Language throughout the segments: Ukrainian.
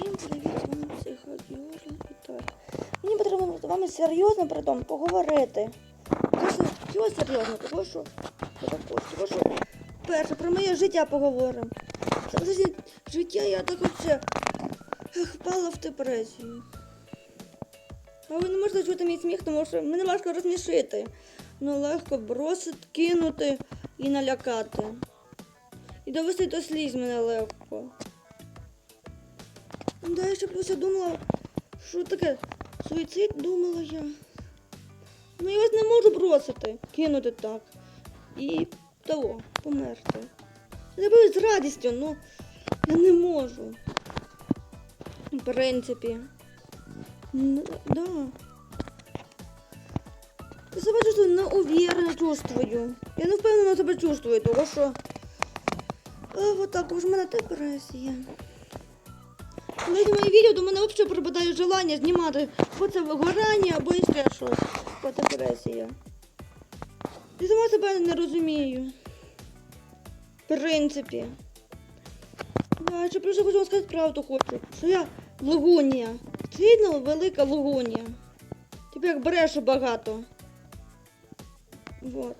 Всім привіт, з вами психогеолог Мені потрібно з вами серйозно при тому поговорити. Чого серйозно? Того що того, що перше про моє життя поговоримо. За життя я так оце впала в депресію. А ви не можете чути мій сміх, тому що мене важко розсмішити. Ну легко бросити, кинути і налякати. І довести до сліз мене легко. Да, я ще просто думала, що таке суїцид думала я. Ну я вас не можу бросити, кинути так. І того, померти. Я би з радістю, ну я не можу. В принципі. Ну, да. Я себе чувствую неуверенно чувствую. Я не впевнена себе чувствую, тому що. А, вот так, уж в мене депресія. Коли моє відео, до мене взагалі пропадає желання знімати або це вигорання, або ще щось. Або депресія. Я сама себе не розумію. В принципі. Да, ще просто хочу сказати правду хочу, що я лугунія. Сильно велика лугунія. Типу як брешу багато. Вот.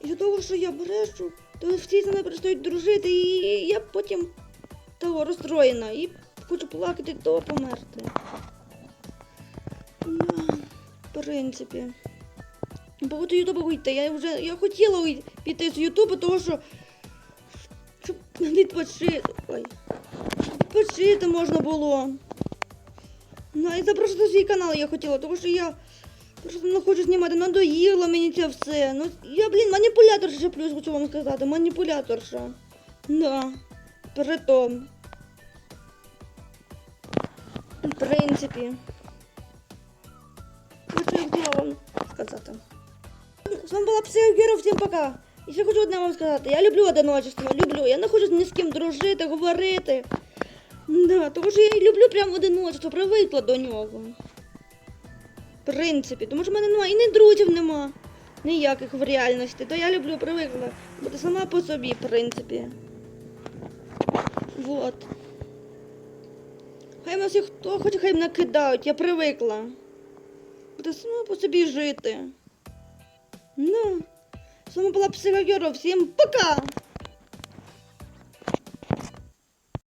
І за того, що я брешу, то всі за мною перестають дружити, і я потім того розстроєна. І хочу плакати то померти. Да, в принципі. Багато Ютуба вийти. Я вже я хотіла піти з Ютуба, тому що щоб відпочити. Ой. Відпочити можна було. Ну, і запрошувати на свій канал я хотіла, тому що я просто не хочу знімати, надоїло мені це все. Ну, я, блін, маніпуляторша плюс хочу вам сказати, маніпуляторша. Да, притом. В принципі. Ну, сказати. З вами була Психогера, всім пока. І ще хочу одне вам сказати. Я люблю одиночество, люблю. Я не хочу ні з ким дружити, говорити. Да, тому що я люблю прямо одиночество, привикла до нього. В принципі, тому що в мене немає і ні друзів нема. Ніяких в реальності. То я люблю привикла бути сама по собі, в принципі. Вот. Хай нас їх хто хоче, хай мене кидають, я привикла. Буде сама по собі жити. Ну, з вами була Психогеро. всім пока!